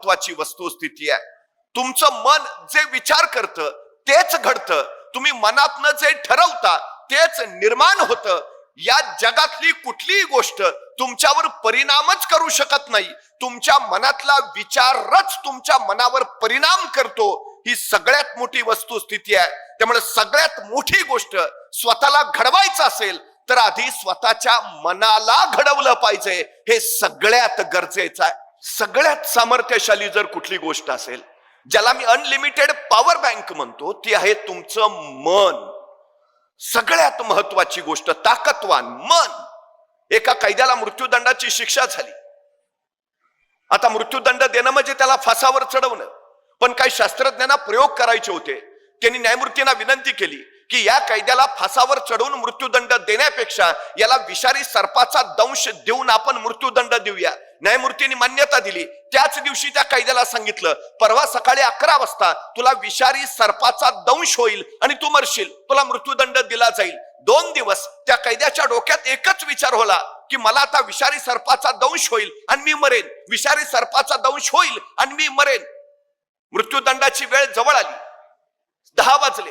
महत्वाची वस्तुस्थिती आहे. तुमचं मन जे विचार करतं तेच घडतं. तुम्ही मनातनं जे ठरवता तेच निर्माण होतं. या जगातली कुठलीही गोष्ट तुमच्यावर परिणामच करू शकत नाही. तुमच्या मनातला विचारच तुमच्या मनावर परिणाम करतो. ही सगळ्यात मोठी वस्तुस्थिती आहे. त्यामुळे सगळ्यात मोठी गोष्ट स्वतःला घडवायचं असेल तर आधी स्वतःच्या मनाला घडवलं पाहिजे. हे सगळ्यात गरजेचं आहे. सगळ्यात सामर्थ्यशाली जर कुठली गोष्ट असेल ज्याला मी अनलिमिटेड पॉवर बँक म्हणतो ती आहे तुमचं मन. सगळ्यात महत्वाची गोष्ट ताकदवान मन. एका कैद्याला मृत्यूदंडाची शिक्षा झाली. आता मृत्यूदंड देणं म्हणजे त्याला फासावर चढवणं. पण काही शास्त्रज्ञांना प्रयोग करायचे होते. त्यांनी न्यायमूर्तींना विनंती केली की या कैद्याला फासावर चढवून मृत्यूदंड देण्यापेक्षा याला विषारी सर्पाचा दंश देऊन आपण मृत्यूदंड देऊया. न्यायमूर्तींनी मान्यता दिली. त्याच दिवशी त्या कैद्याला सांगितलं परवा सकाळी अकरा वाजता तुला विषारी सर्पाचा दंश होईल आणि तू मरशील. तुला मृत्यूदंड दिला जाईल. दोन दिवस त्या कैद्याच्या डोक्यात एकच विचार होला की मला आता विषारी सर्पाचा दंश होईल आणि मी मरेन. विषारी सर्पाचा दंश होईल आणि मी मरेन. मृत्यूदंडाची वेळ जवळ आली. दहा वाजले.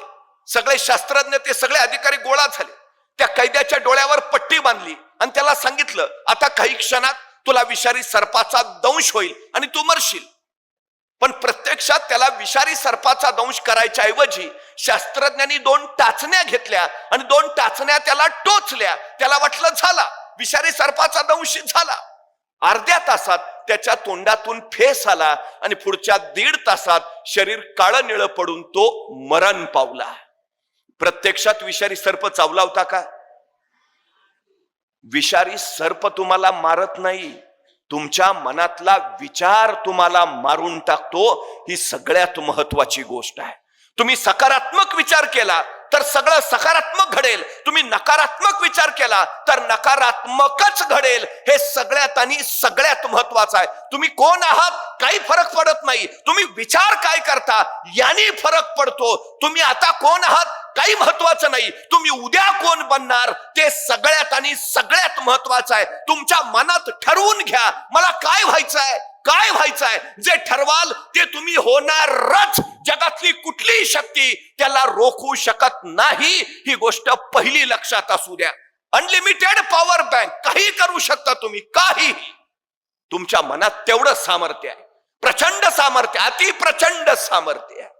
सगळे शास्त्रज्ञ ते सगळे अधिकारी गोळा झाले. त्या कैद्याच्या डोळ्यावर पट्टी बांधली आणि त्याला सांगितलं आता काही क्षणात तुला विषारी सर्पाचा दंश होईल आणि तू मरशील. पण प्रत्यक्षात त्याला विषारी सर्पाचा दंश करायच्या ऐवजी शास्त्रज्ञांनी दोन टाचण्या घेतल्या आणि दोन टाचण्या त्याला टोचल्या. त्याला वाटलं झाला. विषारी सर्पाचा दंश झाला. अर्ध्या तासात त्याच्या तोंडातून फेस आला आणि पुढच्या दीड तासात शरीर काळं निळं पडून तो मरण पावला. प्रत्यक्षात विषारी सर्प चावला होता का? विषारी सर्प तुम्हाला मारत नाही. तुमच्या मनातला विचार तुम्हाला मारून टाकतो. ही सगळ्यात महत्वाची गोष्ट आहे. तुम्ही सकारात्मक विचार केला तर सगळं सकारात्मक घडेल. तुम्ही नकारात्मक विचार केला तर नकारात्मकच घडेल. हे सगळ्यात आणि सगळ्यात महत्वाचं आहे. तुम्ही कोण आहात? काही फरक पडत नाही. तुम्ही विचार काय करता? याने फरक पडतो. तुम्ही आता कोण आहात? काही महत्वाचं नाही. तुम्ही उद्या कोण बनणार? ते सगळ्यात आणि सगळ्यात महत्वाचं आहे. तुमच्या मनात ठरवून घ्या. मला काय व्हायचं आहे काय व्हायचं आहे जे ठरवाल ते तुम्ही होणारच. जगातली कुठलीही शक्ती त्याला रोखू शकत नाही. ही गोष्ट पहिली लक्षात असू द्या. अनलिमिटेड पॉवर बँक काही करू शकता तुम्ही. काही. तुमच्या मनात तेवढं सामर्थ्य आहे. प्रचंड सामर्थ्य अति प्रचंड सामर्थ्य आहे.